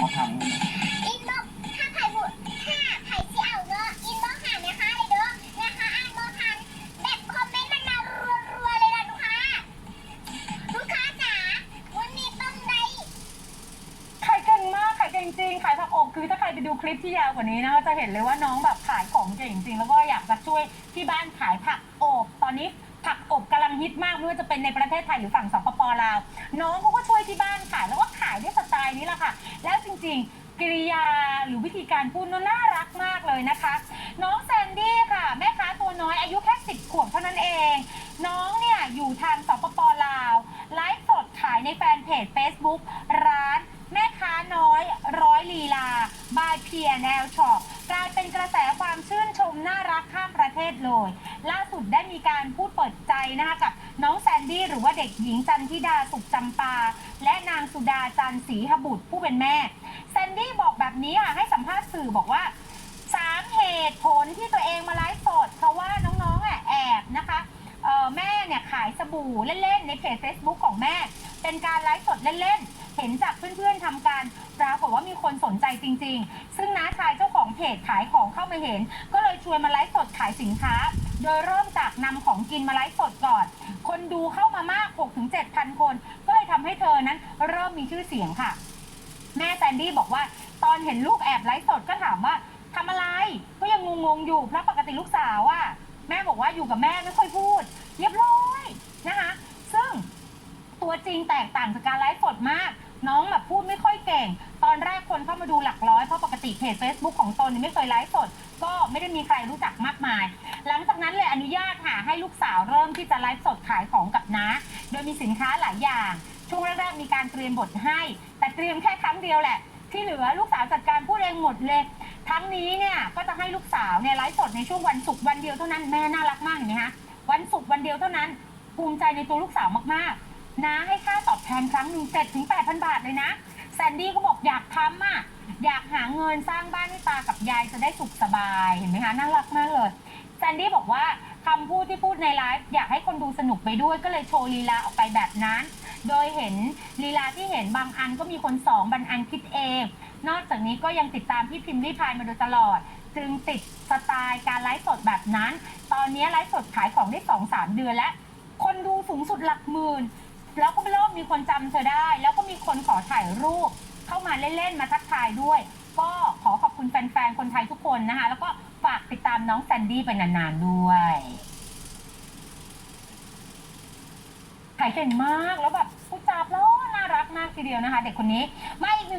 เขาทำนี่อินบ็อกถ้าใครบุถ้าใครที่เอาเนอะอินบ็อกหานะคะเลยเด้อนะคะอ่านบอทันแบบคอมเมนต์มันมารัวๆเลยนะลูกค้า ลูกค้าจ๋าวันนี้ต้องได้ขายเก่งมากขายเก่งจริงขายผักอบคือถ้าใครไปดูคลิปที่ยาวกว่านี้นะก็จะเห็นเลยว่าน้องแบบขายของเก่งจริง แล้วก็อยากจะช่วยที่บ้านขายผักอบตอนนี้ผักอบกำลังฮิตมากไม่ว่าจะเป็นในประเทศไทยหรือฝั่งสปปลาวน้องเขาก็ช่วยที่บ้าน การพูดน่ารักมากเลยนะคะ น้องแซนดี้ค่ะ แม่ค้าตัวน้อยอายุแค่สิบขวบเท่านั้นเอง น้องเนี่ยอยู่ทางสปปลาว ไลฟ์สดขายในแฟนเพจ Facebook ร้านแม่ค้าน้อยร้อยลีลา บายเพียแนวช็อปกลายเป็นกระแสความชื่นชมน่ารักข้ามประเทศเลย ล่าสุดได้มีการพูดเปิดใจนะคะกับน้องแซนดี้หรือว่าเด็กหญิงจันทิดาสุขจำปา และนางสุดาจันศรีหบุตรผู้เป็นแม่ แซนดี้บอกแบบนี้ค่ะ สื่อบอกว่าสามเหตุผลที่ตัวเองมาไลฟ์สดเพราะว่าน้องๆอะแอบนะคะเอ่อแม่เนี่ยขายสบู่เล่นๆ ในเพจ Facebook ของแม่ เป็นการไลฟ์สดเล่นๆ เห็นจากเพื่อนๆทำการปรากฏว่ามีคนสนใจจริงๆ ซึ่งน้าชายเจ้าของเพจขายของเข้ามาเห็น ก็เลยชวนมาไลฟ์สดขายสินค้า โดยเริ่มจากนำของกินมาไลฟ์สดก่อน คนดูเข้ามามาก 6-7พันคน ก็เลยทำให้เธอนั้นเริ่มมีชื่อเสียงค่ะ นดี้บอกว่า ตอนเห็นลูกแอบไลฟ์สดก็ถามว่าทำอะไร ก็ยังงงๆอยู่เพราะปกติลูกสาวอะแม่บอกว่าอยู่กับแม่ไม่ค่อยพูดเรียบร้อยนะคะ ซึ่งตัวจริงแตกต่างจากการไลฟ์สดมาก น้องแบบพูดไม่ค่อยเก่ง ตอนแรกคนเข้ามาดูหลักร้อยเพราะปกติเพจ Facebook ของตนไม่เคยไลฟ์สด ก็ไม่ได้มีใครรู้จักมากมาย หลังจากนั้นเลยอนุญาตค่ะให้ลูกสาวเริ่มที่จะไลฟ์สดขายของกับน้าโดยมีสินค้าหลายอย่าง ช่วงแรกๆมีการเตรียมบทให้ แต่เตรียมแค่ครั้งเดียวแหละ ที่เหลือลูกสาวจัดการพูดเองหมดเลย ทั้งนี้เนี่ยก็จะให้ลูกสาวเนี่ยไลฟ์สดในช่วงวันศุกร์วันเดียวเท่านั้นแม่น่ารักมากเห็นไหมคะวันศุกร์วันเดียวเท่านั้น ภูมิใจในตัวลูกสาวมากๆน้าให้ค่าตอบแทนครั้งหนึ่งเจ็ดถึงแปดพันบาทเลยนะแซนดี้ก็บอกอยากทำอะอยากหาเงินสร้างบ้านให้ตากับยายจะได้สุขสบายเห็นไหมคะน่ารักมากเลยแซนดี้บอกว่าคำพูดที่พูดในไลฟ์อยากให้คนดูสนุกไปด้วยก็เลยโชว์ลีลาออกไปแบบนั้น โดยเห็นลีลาที่เห็นบางอันก็มีคนสองบางอันคิดเอง นอกจากนี้ก็ยังติดตามพี่พิมพ์ริพายมาโดยตลอด จึงติดสไตล์การไลฟ์สดแบบนั้น ตอนนี้ไลฟ์สดขายของได้สองสามเดือนแล้ว คนดูสูงสุดหลักหมื่น แล้วก็เริ่มมีคนจำเธอได้ แล้วก็มีคนขอถ่ายรูป เข้ามาเล่นๆมาทักทายด้วย ก็ขอขอบคุณแฟนๆคนไทยทุกคนนะคะ แล้วก็ฝากติดตามน้องแซนดี้ไปนานๆด้วย ขายเก่งมากแล้วแบบพูดจาเพราะน่ารักมากทีเดียวนะคะ เด็กคนนี้มาอีกหนึ่ง